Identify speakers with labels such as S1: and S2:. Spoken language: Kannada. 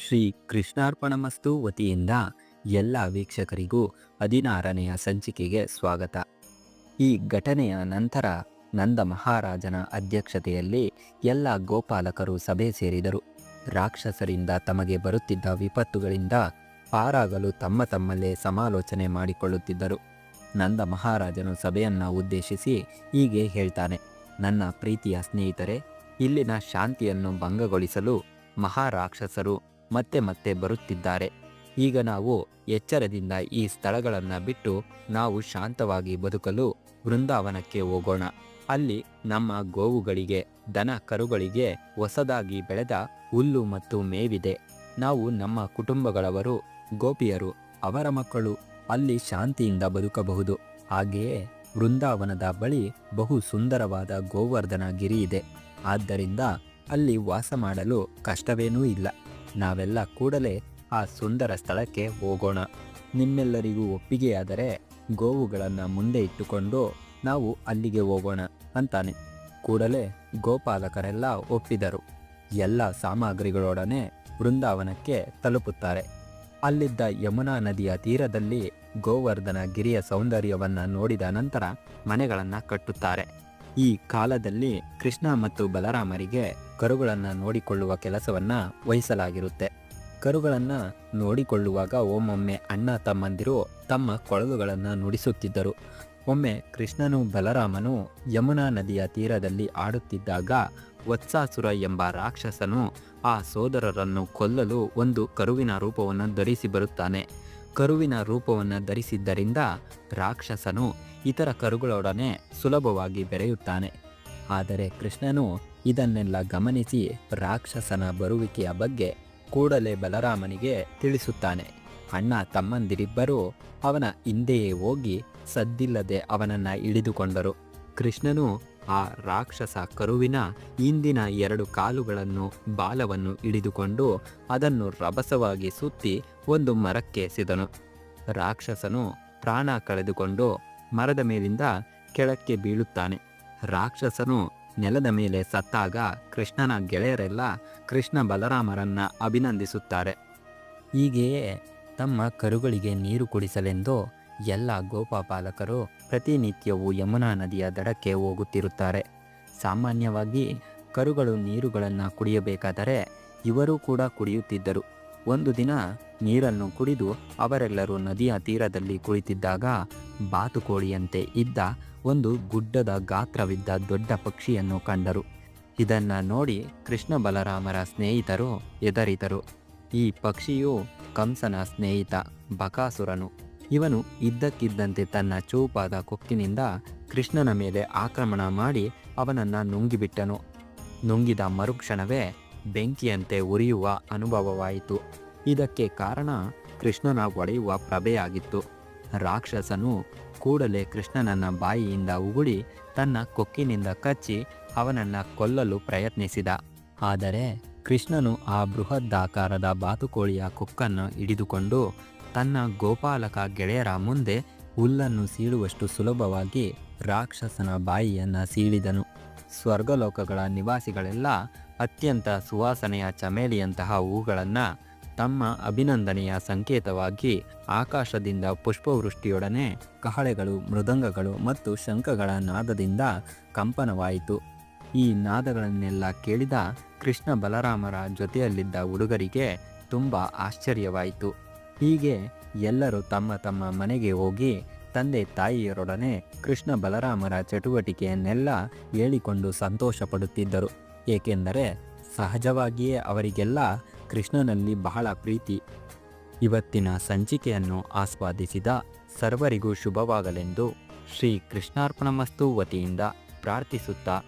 S1: ಶ್ರೀ ಕೃಷ್ಣಾರ್ಪಣಮಸ್ತು ವತಿಯಿಂದ ಎಲ್ಲ ವೀಕ್ಷಕರಿಗೂ ಹದಿನಾರನೆಯ ಸಂಚಿಕೆಗೆ ಸ್ವಾಗತ. ಈ ಘಟನೆಯ ನಂತರ ನಂದ ಮಹಾರಾಜನ ಅಧ್ಯಕ್ಷತೆಯಲ್ಲಿ ಎಲ್ಲ ಗೋಪಾಲಕರು ಸಭೆ ಸೇರಿದರು. ರಾಕ್ಷಸರಿಂದ ತಮಗೆ ಬರುತ್ತಿದ್ದ ವಿಪತ್ತುಗಳಿಂದ ಪಾರಾಗಲು ತಮ್ಮ ತಮ್ಮಲ್ಲೇ ಸಮಾಲೋಚನೆ ಮಾಡಿಕೊಳ್ಳುತ್ತಿದ್ದರು. ನಂದ ಮಹಾರಾಜನು ಸಭೆಯನ್ನು ಉದ್ದೇಶಿಸಿ ಹೀಗೆ ಹೇಳ್ತಾನೆ, ನನ್ನ ಪ್ರೀತಿಯ ಸ್ನೇಹಿತರೆ, ಇಲ್ಲಿನ ಶಾಂತಿಯನ್ನು ಭಂಗಗೊಳಿಸಲು ಮಹಾರಾಕ್ಷಸರು ಮತ್ತೆ ಮತ್ತೆ ಬರುತ್ತಿದ್ದಾರೆ. ಈಗ ನಾವು ಎಚ್ಚರದಿಂದ ಈ ಸ್ಥಳಗಳನ್ನು ಬಿಟ್ಟು ನಾವು ಶಾಂತವಾಗಿ ಬದುಕಲು ವೃಂದಾವನಕ್ಕೆ ಹೋಗೋಣ. ಅಲ್ಲಿ ನಮ್ಮ ಗೋವುಗಳಿಗೆ, ದನ ಕರುಗಳಿಗೆ ಹೊಸದಾಗಿ ಬೆಳೆದ ಹುಲ್ಲು ಮತ್ತು ಮೇವಿದೆ. ನಾವು ನಮ್ಮ ಕುಟುಂಬಗಳವರು, ಗೋಪಿಯರು, ಅವರ ಮಕ್ಕಳು ಅಲ್ಲಿ ಶಾಂತಿಯಿಂದ ಬದುಕಬಹುದು. ಹಾಗೆಯೇ ವೃಂದಾವನದ ಬಳಿ ಬಹು ಸುಂದರವಾದ ಗೋವರ್ಧನ ಗಿರಿ ಇದೆ. ಆದ್ದರಿಂದ ಅಲ್ಲಿ ವಾಸ ಮಾಡಲು ಕಷ್ಟವೇನೂ ಇಲ್ಲ. ನಾವೆಲ್ಲ ಕೂಡಲೇ ಆ ಸುಂದರ ಸ್ಥಳಕ್ಕೆ ಹೋಗೋಣ. ನಿಮ್ಮೆಲ್ಲರಿಗೂ ಒಪ್ಪಿಗೆಯಾದರೆ ಗೋವುಗಳನ್ನು ಮುಂದೆ ಇಟ್ಟುಕೊಂಡು ನಾವು ಅಲ್ಲಿಗೆ ಹೋಗೋಣ ಅಂತಾನೆ. ಕೂಡಲೇ ಗೋಪಾಲಕರೆಲ್ಲ ಒಪ್ಪಿದರು. ಎಲ್ಲ ಸಾಮಗ್ರಿಗಳೊಡನೆ ವೃಂದಾವನಕ್ಕೆ ತಲುಪುತ್ತಾರೆ. ಅಲ್ಲಿದ್ದ ಯಮುನಾ ನದಿಯ ತೀರದಲ್ಲಿ ಗೋವರ್ಧನ ಗಿರಿಯ ಸೌಂದರ್ಯವನ್ನು ನೋಡಿದ ನಂತರ ಮನೆಗಳನ್ನು ಕಟ್ಟುತ್ತಾರೆ. ಈ ಕಾಲದಲ್ಲಿ ಕೃಷ್ಣ ಮತ್ತು ಬಲರಾಮರಿಗೆ ಕರುಗಳನ್ನ ನೋಡಿಕೊಳ್ಳುವ ಕೆಲಸವನ್ನು ವಹಿಸಲಾಗಿರುತ್ತೆ. ಕರುಗಳನ್ನು ನೋಡಿಕೊಳ್ಳುವಾಗ ಒಮ್ಮೊಮ್ಮೆ ಅಣ್ಣ ತಮ್ಮಂದಿರು ತಮ್ಮ ಕೊಳಲುಗಳನ್ನು ನುಡಿಸುತ್ತಿದ್ದರು. ಒಮ್ಮೆ ಕೃಷ್ಣನು ಬಲರಾಮನು ಯಮುನಾ ನದಿಯ ತೀರದಲ್ಲಿ ಆಡುತ್ತಿದ್ದಾಗ ವತ್ಸಾಸುರ ಎಂಬ ರಾಕ್ಷಸನು ಆ ಸೋದರರನ್ನು ಕೊಲ್ಲಲು ಒಂದು ಕರುವಿನ ರೂಪವನ್ನು ಧರಿಸಿ ಬರುತ್ತಾನೆ. ಕರುವಿನ ರೂಪವನ್ನು ಧರಿಸಿದ್ದರಿಂದ ರಾಕ್ಷಸನು ಇತರ ಕರುಗಳೊಡನೆ ಸುಲಭವಾಗಿ ಬೆರೆಯುತ್ತಾನೆ. ಆದರೆ ಕೃಷ್ಣನು ಇದನ್ನೆಲ್ಲ ಗಮನಿಸಿ ರಾಕ್ಷಸನ ಬರುವಿಕೆಯ ಬಗ್ಗೆ ಕೂಡಲೇ ಬಲರಾಮನಿಗೆ ತಿಳಿಸುತ್ತಾನೆ. ಅಣ್ಣ ತಮ್ಮಂದಿರಿಬ್ಬರೂ ಅವನ ಹಿಂದೆಯೇ ಹೋಗಿ ಸದ್ದಿಲ್ಲದೆ ಅವನನ್ನ ಹಿಡಿದುಕೊಂಡರು. ಕೃಷ್ಣನು ಆ ರಾಕ್ಷಸ ಕರುವಿನ ಹಿಂದಿನ ಎರಡು ಕಾಲುಗಳನ್ನು ಬಾಲವನ್ನು ಹಿಡಿದುಕೊಂಡು ಅದನ್ನು ರಭಸವಾಗಿ ಸುತ್ತಿ ಒಂದು ಮರಕ್ಕೆ ಎಸೆದನು. ರಾಕ್ಷಸನು ಪ್ರಾಣ ಕಳೆದುಕೊಂಡು ಮರದ ಮೇಲಿಂದ ಕೆಳಕ್ಕೆ ಬೀಳುತ್ತಾನೆ. ರಾಕ್ಷಸನು ನೆಲದ ಮೇಲೆ ಸತ್ತಾಗ ಕೃಷ್ಣನ ಗೆಳೆಯರೆಲ್ಲ ಕೃಷ್ಣ ಬಲರಾಮರನ್ನ ಅಭಿನಂದಿಸುತ್ತಾರೆ. ಹೀಗೆಯೇ ತಮ್ಮ ಕರುಗಳಿಗೆ ನೀರು ಕುಡಿಸಲೆಂದು ಎಲ್ಲ ಗೋಪಾಲಕರು ಪ್ರತಿನಿತ್ಯವೂ ಯಮುನಾ ನದಿಯ ದಡಕ್ಕೆ ಹೋಗುತ್ತಿರುತ್ತಾರೆ. ಸಾಮಾನ್ಯವಾಗಿ ಕರುಗಳು ನೀರುಗಳನ್ನು ಕುಡಿಯಬೇಕಾದರೆ ಇವರೂ ಕೂಡ ಕುಡಿಯುತ್ತಿದ್ದರು. ಒಂದು ದಿನ ನೀರನ್ನು ಕುಡಿದು ಅವರೆಲ್ಲರೂ ನದಿಯ ತೀರದಲ್ಲಿ ಕುಳಿತಿದ್ದಾಗ ಬಾತುಕೋಳಿಯಂತೆ ಇದ್ದ ಒಂದು ಗುಡ್ಡದ ಗಾತ್ರವಿದ್ದ ದೊಡ್ಡ ಪಕ್ಷಿಯನ್ನು ಕಂಡರು. ಇದನ್ನು ನೋಡಿ ಕೃಷ್ಣ ಬಲರಾಮರ ಸ್ನೇಹಿತರು ಎದರಿತರು ಈ ಪಕ್ಷಿಯು ಕಂಸನ ಸ್ನೇಹಿತ ಬಕಾಸುರನು. ಇವನು ಇದ್ದಕ್ಕಿದ್ದಂತೆ ತನ್ನ ಚೂಪಾದ ಕೊಕ್ಕಿನಿಂದ ಕೃಷ್ಣನ ಮೇಲೆ ಆಕ್ರಮಣ ಮಾಡಿ ಅವನನ್ನು ನುಂಗಿಬಿಟ್ಟನು. ನುಂಗಿದ ಮರುಕ್ಷಣವೇ ಬೆಂಕಿಯಂತೆ ಉರಿಯುವ ಅನುಭವವಾಯಿತು. ಇದಕ್ಕೆ ಕಾರಣ ಕೃಷ್ಣನ ಒಡೆಯುವ ಪ್ರಭೆಯಾಗಿತ್ತು. ರಾಕ್ಷಸನು ಕೂಡಲೇ ಕೃಷ್ಣನನ್ನ ಬಾಯಿಯಿಂದ ಉಗುಳಿ ತನ್ನ ಕೊಕ್ಕಿನಿಂದ ಕಚ್ಚಿ ಅವನನ್ನ ಕೊಲ್ಲಲು ಪ್ರಯತ್ನಿಸಿದ. ಆದರೆ ಕೃಷ್ಣನು ಆ ಬೃಹದ್ದಾಕಾರದ ಬಾತುಕೋಳಿಯ ಕೊಕ್ಕನ್ನು ಹಿಡಿದುಕೊಂಡು ತನ್ನ ಗೋಪಾಲಕ ಗೆಳೆಯರ ಮುಂದೆ ಹುಲ್ಲನ್ನು ಸೀಳುವಷ್ಟು ಸುಲಭವಾಗಿ ರಾಕ್ಷಸನ ಬಾಯಿಯನ್ನು ಸೀಳಿದನು. ಸ್ವರ್ಗಲೋಕಗಳ ನಿವಾಸಿಗಳೆಲ್ಲ ಅತ್ಯಂತ ಸುವಾಸನೆಯ ಚಮೇಲಿಯಂತಹ ಹೂಗಳನ್ನು ತಮ್ಮ ಅಭಿನಂದನೆಯ ಸಂಕೇತವಾಗಿ ಆಕಾಶದಿಂದ ಪುಷ್ಪವೃಷ್ಟಿಯೊಡನೆ ಕಹಳೆಗಳು, ಮೃದಂಗಗಳು ಮತ್ತು ಶಂಖಗಳ ನಾದದಿಂದ ಕಂಪನವಾಯಿತು. ಈ ನಾದಗಳನ್ನೆಲ್ಲ ಕೇಳಿದ ಕೃಷ್ಣ ಬಲರಾಮರ ಜೊತೆಯಲ್ಲಿದ್ದ ಹುಡುಗರಿಗೆ ತುಂಬ ಆಶ್ಚರ್ಯವಾಯಿತು. ಹೀಗೆ ಎಲ್ಲರೂ ತಮ್ಮ ತಮ್ಮ ಮನೆಗೆ ಹೋಗಿ ತಂದೆ ತಾಯಿಯರೊಡನೆ ಕೃಷ್ಣ ಬಲರಾಮರ ಚಟುವಟಿಕೆಯನ್ನೆಲ್ಲ ಹೇಳಿಕೊಂಡು ಸಂತೋಷ ಪಡುತ್ತಿದ್ದರು ಏಕೆಂದರೆ ಸಹಜವಾಗಿಯೇ ಅವರಿಗೆಲ್ಲ ಕೃಷ್ಣನಲ್ಲಿ ಬಹಳ ಪ್ರೀತಿ. ಇವತ್ತಿನ ಸಂಚಿಕೆಯನ್ನು ಆಸ್ವಾದಿಸಿದ ಸರ್ವರಿಗೂ ಶುಭವಾಗಲೆಂದು ಶ್ರೀ ಕೃಷ್ಣಾರ್ಪಣಮಸ್ತು ವತಿಯಿಂದ ಪ್ರಾರ್ಥಿಸುತ್ತಾ